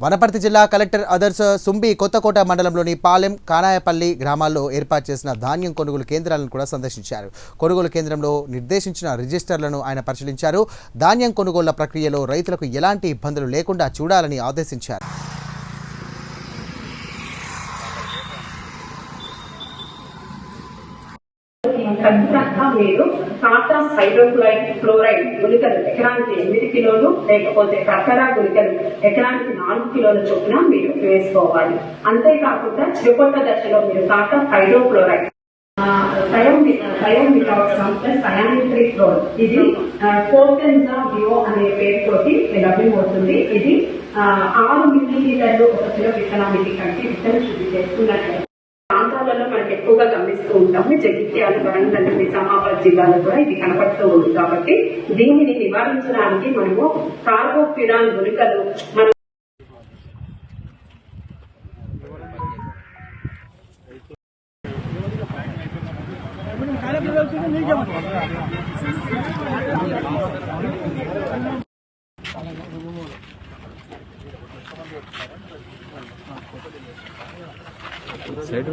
వనపర్తి జిల్లా collector others సుంబి Kothakota మండలంలోని పాలెం కానాయపల్లి గ్రామాల్లో ఏర్పాటు చేసిన ధాన్యం కొనుగోలు కేంద్రాలను కూడా సందర్శించారు. కొనుగోలు కేంద్రంలో నిర్దేశించిన రిజిస్టర్లను ఆయన పరిశీలించారు. ధాన్యం కొనుగోళ్ళ ప్రక్రియలో రైతులకు ఎలాంటి ఇబ్బందులు లేకుండా చూడాలని ఆదేశించారు. ఖచ్చితంగా మీరు కాటన్ హైడ్రోక్లోరైడ్ ఫ్లోరైడ్ గుళికలు ఎకరానికి ఎనిమిది కిలోలు లేకపోతే కర్కరా గుళికలు ఎకరానికి నాలుగు కిలోల చొప్పున మీరు వేసుకోవాలి. అంతేకాకుండా చిరుకొట్ట దశలో మీరు కాటన్ హైడ్రోక్లోరైడ్. సయం సయం విటాక్సామ్ ప్లస్ సయానిట్రిక్ ఇది కోటెన్జా బియో అనే పేరుతోటి లభ్యమవుతుంది. ఇది ఆరు మిల్లీ లీటర్లు ఒక కిలో విత్తనానికి కంటే విత్తనం శుద్ధి చేసుకున్నట్లయితే ప్రాంతాలలో మనకి ఎక్కువగా గమనిస్తూ ఉంటాము. జగిత్యాల వరంగల్ నిజామాబాద్ జిల్లాలో కూడా ఇది కనపడుతూ ఉంది. కాబట్టి దీనిని నివారించడానికి మనము కార్బోఫిరాన్ గుళికలు మనం చెప్పినా సైడ్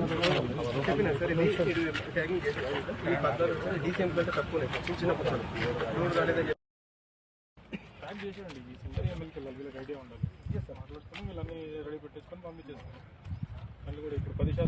చేసేయండి ఈ సింగర్ ఎమ్మెల్యేకి వెళ్ళాలి వీళ్ళకి ఐడియా ఉండాలి మాట్లాడుకొని వీళ్ళని రెడీ పెట్టేసుకొని పంపించేస్తాం మళ్ళీ కూడా ఇప్పుడు పది శాతం